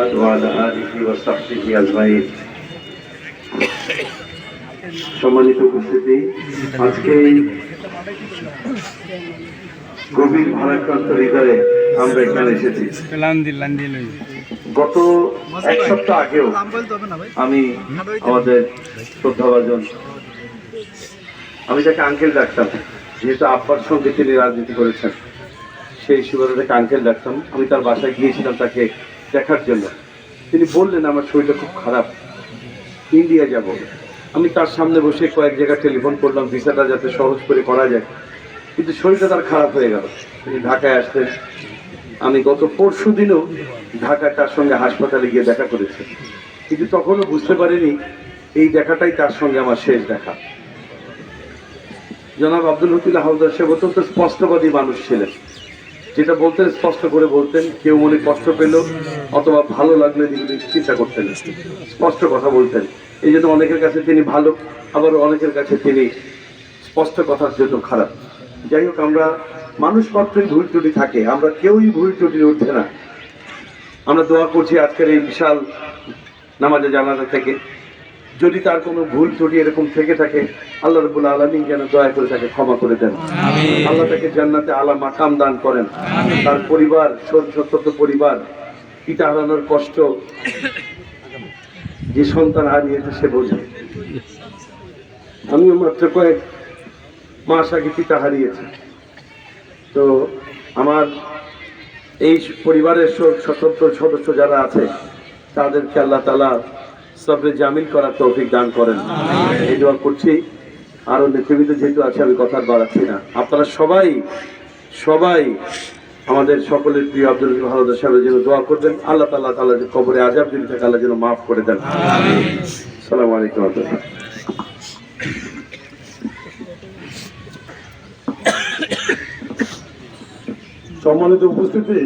وعلى آله وصحبه أجمعين সম্মানিত উপস্থিতি আজকে এই গভীর ভারাক্রান্ত হৃদয়ে আমরা এখানে এসেছি লান্দি লান্দি লই গত এক সপ্তাহ আগেও আমি আমাদের শ্রদ্ধাভাজন আমি তাকে আঙ্কেল ডাকতাম যেহেতু আব্বার সঙ্গে তিনি রাজনীতি করেছেন সেই সুবাদে তাকে আঙ্কেল ডাকতাম আমি তার বাসায় গিয়েছিলাম তাকে দেখার জন্য। তিনি বললেন, আমার শরীরটা খুব খারাপ। ইন্ডিয়া যাব। আমি তার সামনে বসে কয়েক জায়গায় টেলিফোন করলাম, ভিসাটা যাতে সহজ করে করা যায়। কিন্তু শরীরটা তার খারাপ হয়ে গেল। তিনি ঢাকায় আসতেন আমি গত পরশু দিনও ঢাকায় তার সঙ্গে হাসপাতালে গিয়ে দেখা করেছি। কিন্তু তখনও বুঝতে পারিনি, এই দেখাটাই তার সঙ্গে আমার শেষ দেখা। জনাব আব্দুল হকিল্লা হাওদার সাহেব অত্যন্ত স্পষ্টবাদী মানুষ ছিলেন। যেটা বলতেন, স্পষ্ট করে বলতেন, কেউ মনে কষ্ট পেল অথবা ভালো লাগলে এদিকে চিন্তা করতেন। স্পষ্ট কথা বলতেন। এই জন্য অনেকের কাছে তিনি ভালো আবার অনেকের কাছে তিনি স্পষ্ট কথার জন্য খারাপ। যাই হোক, আমরা মানুষ মাত্রই ভুল ত্রুটি থাকে, আমরা কেউই ভুল ত্রুটির ঊর্ধ্বে না। আমরা দোয়া করছি আজকের এই বিশাল নামাজে জানাজা থেকে। যদি তার কোনো ভুল ত্রুটি এরকম থেকে থাকে আল্লাহ রবুল আলমিন যেন দয়া করে তাকে ক্ষমা করে দেন। আল্লাহ তাকে জান্নাতে আলা মাকাম দান করেন। তার পরিবার ছোট্ট পরিবার পিতা হারানোর কষ্ট যে সন্তান হারিয়েছে সে বোঝে। আমিও মাত্র কয়েক মাস আগে পিতা হারিয়েছি। তো আমার এই পরিবারের স্বতন্ত্র সদস্য যারা আছে তাদেরকে আল্লাহ তালা সবরে জামিল করার তৌফিক দান করেন। এই দোয়া করছি। আরও নেতৃবৃন্দ যেহেতু আছে, আমি কথা বাড়াচ্ছি না। আপনারা সবাই সবাই আমাদের সকলের প্রিয় আব্দুল ভারত সাহেবের জন্য দোয়া করবেন। আল্লাহ তাল্লাহ তাল্লাহ কবরে আজাব যদি থাকে, আল্লাহ যেন মাফ করে দেন। সালাম আলাইকুম সম্মানিত উপস্থিতি